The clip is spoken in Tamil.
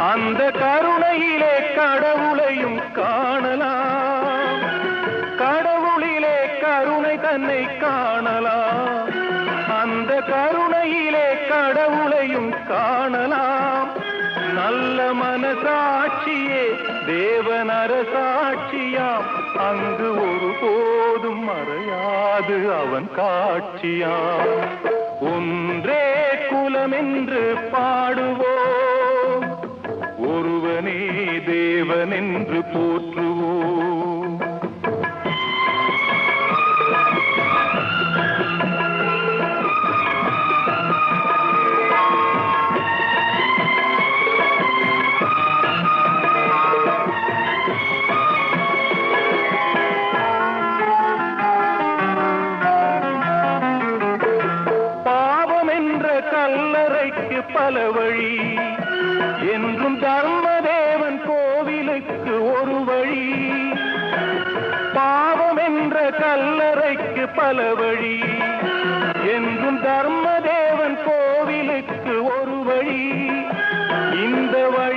அந்த கருணையிலே கடவுளையும் காணலாம். கடவுளிலே கருணை தன்னை காணலாம். அந்த கருணையிலே கடவுளையும் காணலாம். நல்ல மனசாட்சியே தேவன் அரசாட்சியாம் அங்கு ஒருபோதும் மறையாது அவன் காட்சியாம். ஒன்றே குலமென்று பாடுவோம். என்று போற்றுவோம். பாவம் என்ற கல்லறைக்கு பல வழி. என்றும் தர்மதே கல்லறைக்கு பல வழி. என்றும் தர்மதேவன் கோவிலுக்கு ஒரு வழி. இந்த வழி